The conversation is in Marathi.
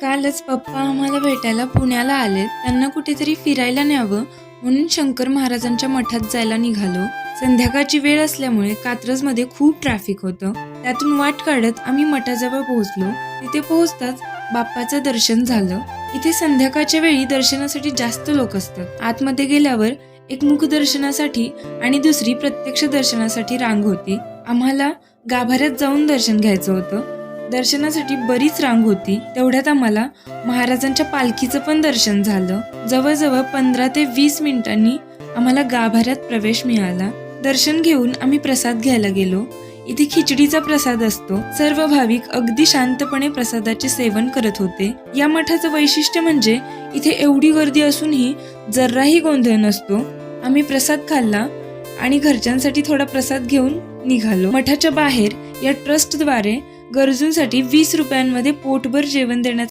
कालच पप्पा आम्हाला भेटायला पुण्याला आलेत त्यांना कुठेतरी फिरायला न्यावं म्हणून शंकर महाराजांच्या मठात जायला निघालो. संध्याकाळची वेळ असल्यामुळे कात्रजमध्ये खूप ट्रॅफिक होतं. त्यातून वाट काढत आम्ही मठाजवळ पोहोचलो. तिथे पोहोचताच बाप्पाचं दर्शन झालं. इथे संध्याकाळच्या वेळी दर्शनासाठी जास्त लोक असतात. आतमध्ये गेल्यावर एक मुख दर्शनासाठी आणि दुसरी प्रत्यक्ष दर्शनासाठी रांग होती. आम्हाला गाभाऱ्यात जाऊन दर्शन घ्यायचं होतं. दर्शनासाठी बरीच रांग होती. तेवढ्यात आम्हाला महाराजांच्या पालखीचं पण दर्शन झालं. जवळजवळ पंधरा ते वीस मिनिटांनी आम्हाला गाभाऱ्यात प्रवेश मिळाला. दर्शन घेऊन आम्ही प्रसाद घ्यायला गेलो. इथे खिचडीचा प्रसाद असतो. सर्व भाविक अगदी शांतपणे प्रसादाचे सेवन करत होते. या मठाचं वैशिष्ट्य म्हणजे इथे एवढी गर्दी असूनही जराही गोंधळ नसतो. आम्ही प्रसाद खाल्ला आणि घरच्यांसाठी थोडा प्रसाद घेऊन निघालो. मठाच्या बाहेर या ट्रस्टद्वारे गरजूंसाठी वीस रुपयांमध्ये पोटभर जेवण देण्याचा